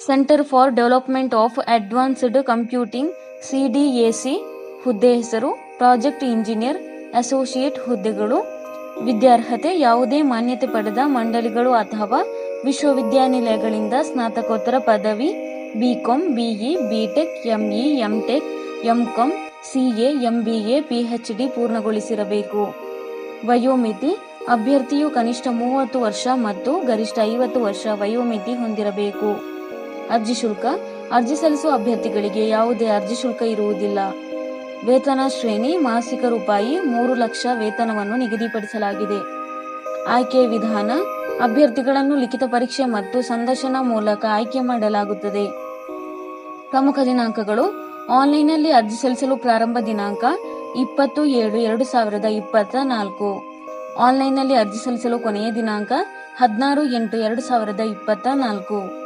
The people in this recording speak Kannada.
Centre for development of advanced computing CDAC ಹುದ್ದೆ ಹೆಸರು ಪ್ರಾಜೆಕ್ಟ್ ಇಂಜಿನಿಯರ್ ಅಸೋಸಿಯೇಟ್ ಹುದ್ದೆಗಳು. ವಿದ್ಯಾರ್ಹತೆ, ಯಾವುದೇ ಮಾನ್ಯತೆ ಪಡೆದ ಮಂಡಳಿಗಳು ಅಥವಾ ವಿಶ್ವವಿದ್ಯಾನಿಲಯಗಳಿಂದ ಸ್ನಾತಕೋತ್ತರ ಪದವಿ BCom BE BTech ME MTech MCom CA MBA PhD ಪೂರ್ಣಗೊಳಿಸಿರಬೇಕು. ವಯೋಮಿತಿ, ಅಭ್ಯರ್ಥಿಯು ಕನಿಷ್ಠ ಮೂವತ್ತು ವರ್ಷ ಮತ್ತು ಗರಿಷ್ಠ ಐವತ್ತು ವರ್ಷ ವಯೋಮಿತಿ ಹೊಂದಿರಬೇಕು. ಅರ್ಜಿ ಶುಲ್ಕ. ಅರ್ಜಿ ಸಲ್ಲಿಸುವ ಅಭ್ಯರ್ಥಿಗಳಿಗೆ ಯಾವುದೇ ಅರ್ಜಿ ಶುಲ್ಕ ಇರುವುದಿಲ್ಲ. ವೇತನ ಶ್ರೇಣಿ, ಮಾಸಿಕ ರೂಪಾಯಿ ಮೂರು ಲಕ್ಷ ವೇತನವನ್ನು ನಿಗದಿಪಡಿಸಲಾಗಿದೆ. ಆಯ್ಕೆ ವಿಧಾನ, ಅಭ್ಯರ್ಥಿಗಳನ್ನು ಲಿಖಿತ ಪರೀಕ್ಷೆ ಮತ್ತು ಸಂದರ್ಶನ ಮೂಲಕ ಆಯ್ಕೆ ಮಾಡಲಾಗುತ್ತದೆ. ಪ್ರಮುಖ ದಿನಾಂಕಗಳು, ಆನ್ಲೈನ್ನಲ್ಲಿ ಅರ್ಜಿ ಸಲ್ಲಿಸಲು ಪ್ರಾರಂಭ ದಿನಾಂಕ ಇಪ್ಪತ್ತು ಏಳು ಎರಡು ಸಾವಿರದ ಇಪ್ಪತ್ತ ನಾಲ್ಕು ಆನ್ಲೈನ್ನಲ್ಲಿ ಅರ್ಜಿ ಸಲ್ಲಿಸಲು ಕೊನೆಯ ದಿನಾಂಕ ಹದಿನಾರು ಎಂಟು ಎರಡು ಸಾವಿರದ ಇಪ್ಪತ್ತ ನಾಲ್ಕು